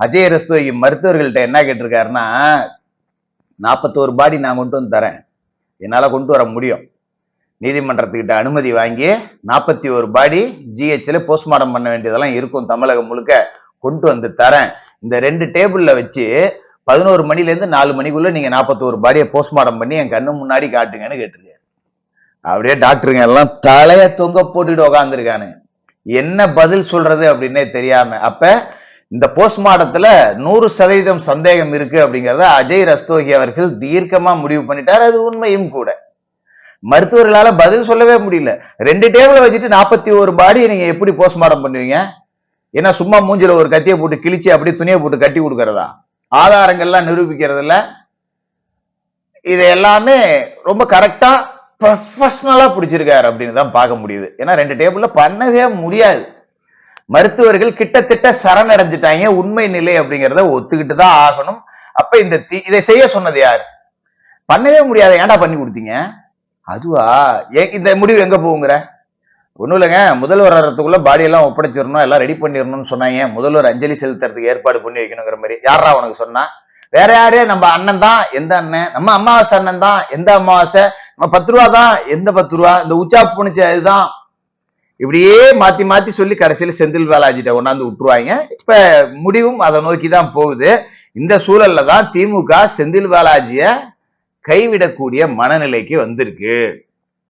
அஜய் ரஸ்தோகி மருத்துவர்கள்ட்ட என்ன கேட்டிருக்காருன்னா நாற்பத்தோரு பாடி நான் கொண்டு வந்து தரேன். என்னால் கொண்டு வர முடியும். நீதிமன்றத்துக்கிட்ட அனுமதி வாங்கி நாற்பத்தி ஒரு பாடி ஜிஹெச்ல போஸ்ட்மார்ட்டம் பண்ண வேண்டியதெல்லாம் இருக்கும் தமிழகம் முழுக்க. கொண்டு வந்து தரேன். இந்த ரெண்டு டேபிளில் வச்சு பதினோரு மணிலேருந்து நாலு மணிக்குள்ளே நீங்கள் நாற்பத்தோரு பாடியை போஸ்ட்மார்ட்டம் பண்ணி என் கண்ணு முன்னாடி காட்டுங்கன்னு கேட்டிருக்காரு. அப்படியே டாக்டருங்க எல்லாம் தலையை தொங்க போட்டுட்டு உக்காந்துருக்கானுங்க என்ன பதில் சொல்றது அப்படின்னே தெரியாம அப்ப இந்த போஸ்ட்மார்ட்டத்துல நூறு சதவீதம் சந்தேகம் இருக்கு அப்படிங்கிறத அஜய் ரஸ்தோகி அவர்கள் தீர்க்கமா முடிவு பண்ணிட்டார். அது உண்மையும் கூட. மருத்துவர்களால பதில் சொல்லவே முடியல. ரெண்டு டேபிள வச்சுட்டு நாற்பத்தி ஒரு பாடியை நீங்க எப்படி போஸ்ட்மார்ட்டம் பண்ணுவீங்க? ஏன்னா சும்மா மூஞ்சில ஒரு கத்தியை போட்டு கிழிச்சு அப்படியே துணியை போட்டு கட்டி கொடுக்கறதா? ஆதாரங்கள்லாம் நிரூபிக்கிறது இல்ல. இது எல்லாமே ரொம்ப கரெக்டா ப்ரொஃபஷனலா பிடிச்சிருக்காரு அப்படின்னு தான் பார்க்க முடியுது. ஏன்னா ரெண்டு டேபிள்ல பண்ணவே முடியாது. மருத்துவர்கள் கிட்டத்தட்ட சரணடைஞ்சிட்டாங்க. உண்மை நிலை அப்படிங்கிறத ஒத்துக்கிட்டு தான் ஆகணும். அப்ப இந்த தீ இதை செய்ய சொன்னது யார்? பண்ணவே முடியாது. ஏன்டா பண்ணி கொடுத்தீங்க? அதுவா? ஏ- இந்த முடிவு எங்க போகுங்கிற? ஒண்ணும் இல்லைங்க. முதல்வர் வர்றதுக்குள்ள பாடி எல்லாம் ஒப்படைச்சிடணும். எல்லாம் ரெடி பண்ணிடணும்னு சொன்னாங்க. முதல்வர் அஞ்சலி செலுத்துறதுக்கு ஏற்பாடு பண்ணி வைக்கணுங்கிற மாதிரி. யாரா உனக்கு சொன்னா? வேற யாரு? நம்ம அண்ணன் தான். எந்த அண்ணன்? நம்ம அமாவாசை அண்ணன் தான். எந்த அமாவாசை? நம்ம பத்து ரூபா தான். எந்த பத்து ரூபா? இந்த உச்சா புனிச்ச இதுதான். இப்படியே மாத்தி மாத்தி சொல்லி கடைசியில செந்தில் பாலாஜிட்ட கொண்டாந்து விட்டுருவாங்க. இப்ப முடிவும் அதை நோக்கி தான் போகுது. இந்த சூழல்ல தான் திமுக செந்தில் பாலாஜிய கைவிடக்கூடிய மனநிலைக்கு வந்திருக்கு.